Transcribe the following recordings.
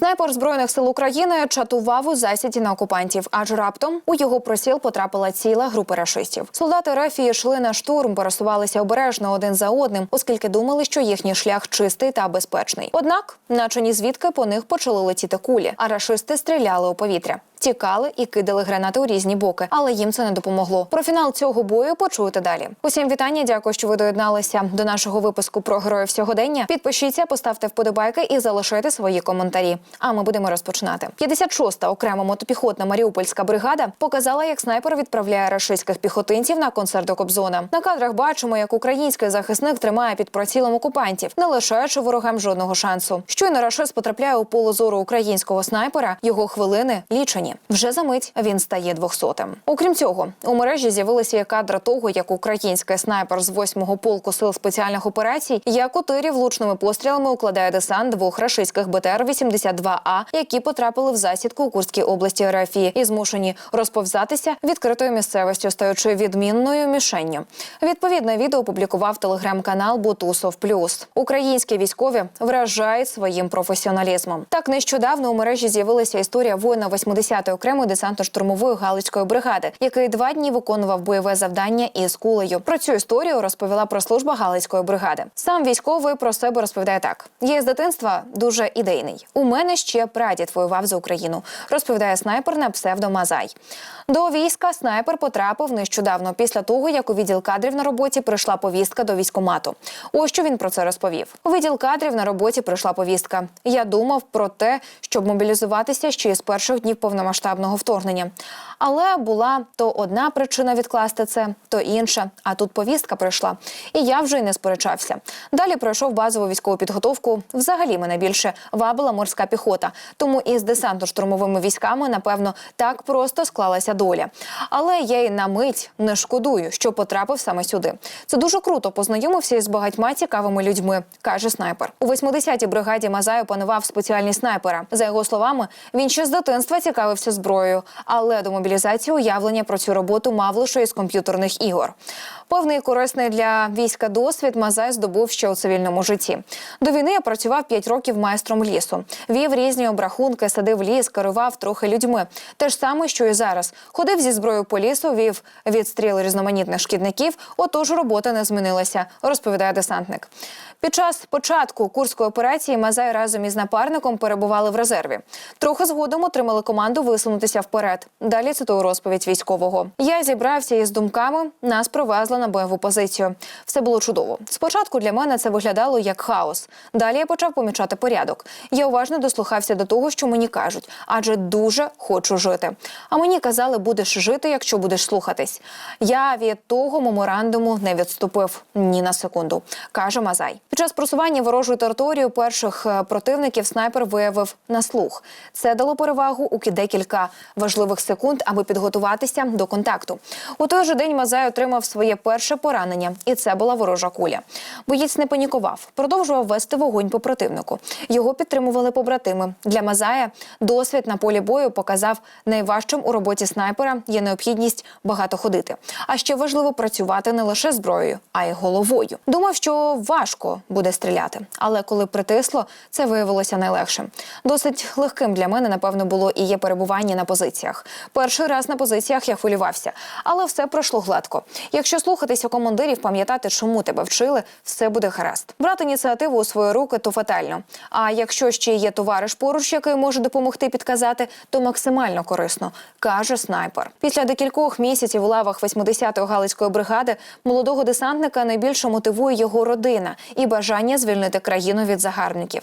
Снайпер збройних сил України чатував у засіді на окупантів, аж раптом у його просіл потрапила ціла група рашистів. Солдати Рефії йшли на штурм, пересувалися обережно один за одним, оскільки думали, що їхній шлях чистий та безпечний. Однак, наче ні звідки по них почали летіти кулі, а рашисти стріляли у повітря. Тікали і кидали гранати у різні боки, але їм це не допомогло. Про фінал цього бою почуєте далі. Усім вітання. Дякую, що ви доєдналися до нашого випуску про героїв сьогодення. Підпишіться, поставте вподобайки і залишайте свої коментарі. А ми будемо розпочинати. 56-та окрема мотопіхотна Маріупольська бригада показала, як снайпер відправляє рашистських піхотинців на концерт до Кобзона. На кадрах бачимо, як український захисник тримає під прицілом окупантів, не лишаючи ворогам жодного шансу. Щойно рашист потрапляє у поле зору українського снайпера. Його хвилини лічені. Вже за мить він стає двохсотим. Окрім цього, у мережі з'явилися і кадри того, як український снайпер з 8-го полку сил спеціальних операцій, як у тирі влучними пострілами укладає десант двох рашистських БТР 82 а які потрапили в засідку у Курській області РФ і змушені розповзатися відкритою місцевістю, стаючи відмінною мішенню. Відповідне відео опублікував телеграм-канал Бутусов Плюс. Українські військові вражають своїм професіоналізмом. Так нещодавно у мережі з'явилася історія воїна 80-ї окремої десантно-штурмової галицької бригади, який два дні виконував бойове завдання із кулею. Про цю історію розповіла прес-служба галицької бригади. Сам військовий про себе розповідає так: я з дитинства дуже ідейний. У мене ще прадід воював за Україну. Розповідає снайпер на псевдо Мазай. До війська снайпер потрапив нещодавно після того, як у відділ кадрів на роботі прийшла повістка до військомату. Ось що він про це розповів. У відділ кадрів на роботі прийшла повістка. Я думав про те, щоб мобілізуватися ще із перших днів повномасштабного вторгнення. Але була то одна причина відкласти це, то інша. А тут повістка прийшла, і я вже й не сперечався. Далі пройшов базову військову підготовку. Взагалі мене більше вабила морська піхота. Тому із десантно-штурмовими військами, напевно, так просто склалася доля. Але я й на мить не шкодую, що потрапив саме сюди. Це дуже круто познайомився із багатьма цікавими людьми, каже снайпер. У 80-й бригаді Мазай опанував спеціальність снайпера. За його словами, він ще з дитинства цікавився зброєю, але до мобілізації уявлення про цю роботу мав лише із комп'ютерних ігор. Певний корисний для війська досвід Мазай здобув ще у цивільному житті. До війни я працював 5 років майстром лісу. Вів різні обрахунки, садив ліс, керував трохи людьми. Те ж саме, що і зараз. Ходив зі зброєю по лісу, вів відстріл різноманітних шкідників. Отож, робота не змінилася, розповідає десантник. Під час початку курської операції Мазай разом із напарником перебували в резерві. Трохи згодом отримали команду висунутися вперед. Далі цитую розповідь військового. Я зібрався із думками. Нас привезли на бойову позицію. Все було чудово. Спочатку для мене це виглядало як хаос. Далі я почав помічати порядок. Я уважно дослухався до того, що мені кажуть, адже дуже хочу жити. А мені казали, будеш жити, якщо будеш слухатись. Я від того меморандуму не відступив ні на секунду, каже Мазай. Під час просування ворожої території перших е, противників снайпер виявив на слух. Це дало перевагу у декілька важливих секунд, аби підготуватися до контакту. У той же день Мазай отримав своє перше поранення, і це була ворожа куля. Боєць не панікував, продовжував вести вогонь по противнику. Його підтримували побратими. Для Мазая досвід на полі бою показав найважчим у роботі снайпера є необхідність багато ходити. А ще важливо працювати не лише зброєю, а й головою. Думав, що важко буде стріляти, але коли притисло, це виявилося найлегшим. Досить легким для мене, напевно, було і є перебування на позиціях. Перший раз на позиціях я хвилювався, але все пройшло гладко. Якщо слухатися командирів, пам'ятати, чому тебе вчили, все буде гаразд. Брати ініціативу у свої руки то фатально. А якщо ще є товариш поруч, який може допомогти підказати, то максимально корисно, каже снайпер. Після декількох місяців у лавах 80-ї галицької бригади молодого десантника найбільше мотивує його родина і бажання звільнити країну від загарбників.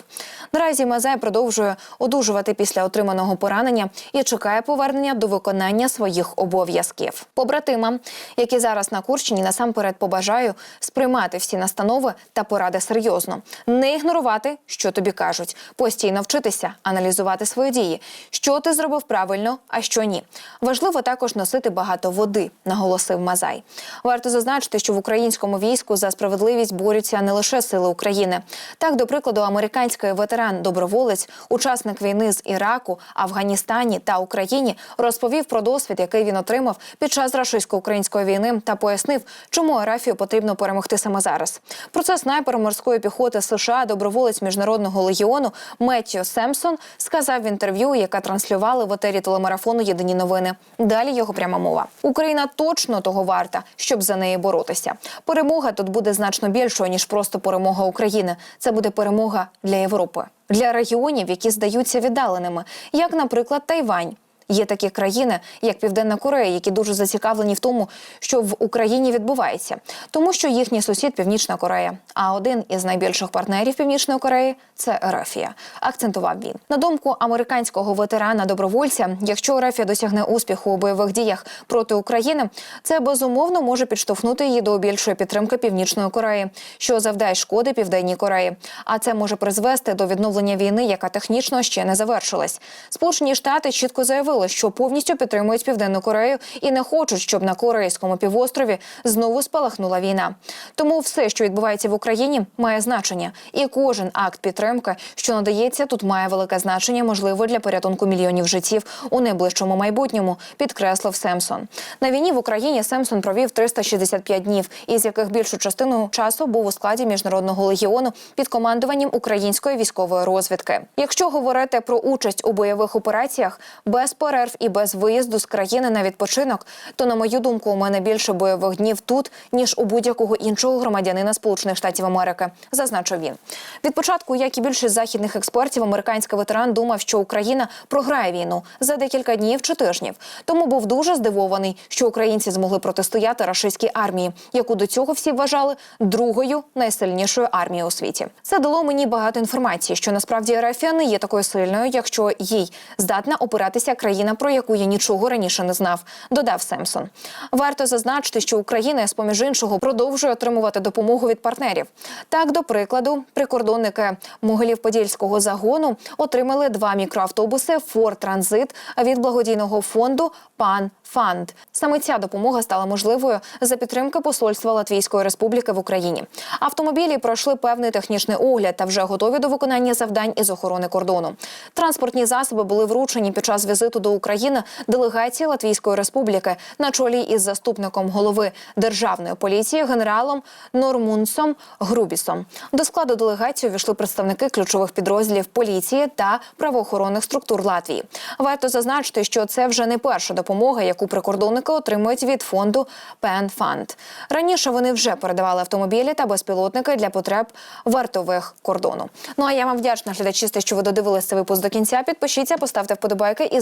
Наразі Мазай продовжує одужувати після отриманого поранення і чекає повернення до виконання своїх обов'язків. Побратимам, які зараз на Курщині, насамперед побажаю сприймати всі настанови та поради серйозно, не ігнорувати, що тобі кажуть, постійно вчитися, аналізувати свої дії, що ти зробив правильно, а що ні. Важливо також носити багато води, наголосив Мазай. Варто зазначити, що в українському війську за справедливість борються не лише сили України. Так, до прикладу, американський ветеран доброволець, учасник війни з Іраку, Афганістані та Україні розповів про досвід, який він отримав під час рашистсько-української війни, та пояснив, чому Арафію потрібно перемогти саме зараз. Про це снайпер морської піхоти США, доброволець міжнародного легіону Меттіо Семсон сказав в інтерв'ю, яке транслювали в етері телемарафону Єдині новини. Далі його пряма мова. Україна точно того варта, щоб за неї боротися. Перемога тут буде значно більшою ніж просто перемога України. Це буде перемога для Європи, для регіонів, які здаються віддаленими, як, наприклад, Тайвань. Є такі країни, як Південна Корея, які дуже зацікавлені в тому, що в Україні відбувається, тому що їхній сусід Північна Корея. А один із найбільших партнерів Північної Кореї це Ерафія. Акцентував він на думку американського ветерана добровольця. Якщо Ерафія досягне успіху у бойових діях проти України, це безумовно може підштовхнути її до більшої підтримки Північної Кореї, що завдає шкоди Південній Кореї. А це може призвести до відновлення війни, яка технічно ще не завершилась. Сполучені Штати чітко заявили, що повністю підтримують Південну Корею і не хочуть, щоб на корейському півострові знову спалахнула війна. Тому все, що відбувається в Україні, має значення, і кожен акт підтримки, що надається, тут має велике значення, можливо, для порятунку мільйонів життів у найближчому майбутньому, підкреслив Семсон. На війні в Україні Семсон провів 365 днів, із яких більшу частину часу був у складі міжнародного легіону під командуванням української військової розвідки. Якщо говорити про участь у бойових операціях без перерв і без виїзду з країни на відпочинок, то на мою думку, у мене більше бойових днів тут ніж у будь-якого іншого громадянина Сполучених Штатів Америки, зазначив він. Від початку, як і більшість західних експертів, американський ветеран думав, що Україна програє війну за декілька днів чи тижнів. Тому був дуже здивований, що українці змогли протистояти рашистській армії, яку до цього всі вважали другою найсильнішою армією у світі. Це дало мені багато інформації, що насправді РФ не є такою сильною, якщо їй здатна опиратися країна, про яку я нічого раніше не знав. Додав Семсон. Варто зазначити, що Україна з поміж іншого продовжує отримувати допомогу від партнерів. Так, до прикладу, прикордонники Могилів-Подільського загону отримали два мікроавтобуси Форд Транзит від благодійного фонду Пан Фанд. Саме ця допомога стала можливою за підтримки посольства Латвійської Республіки в Україні. Автомобілі пройшли певний технічний огляд та вже готові до виконання завдань із охорони кордону. Транспортні засоби були вручені під час візиту до України делегації Латвійської Республіки на чолі із заступником голови державної поліції генералом Нормунсом Грубісом. До складу делегації увійшли представники ключових підрозділів поліції та правоохоронних структур Латвії. Варто зазначити, що це вже не перша допомога, яку прикордонники отримують від фонду Пен Фанд. Раніше вони вже передавали автомобілі та безпілотники для потреб вартових кордону. Ну а я вам вдячна глядачі, що ви додивилися випуск до кінця. Підпишіться, поставте вподобайки і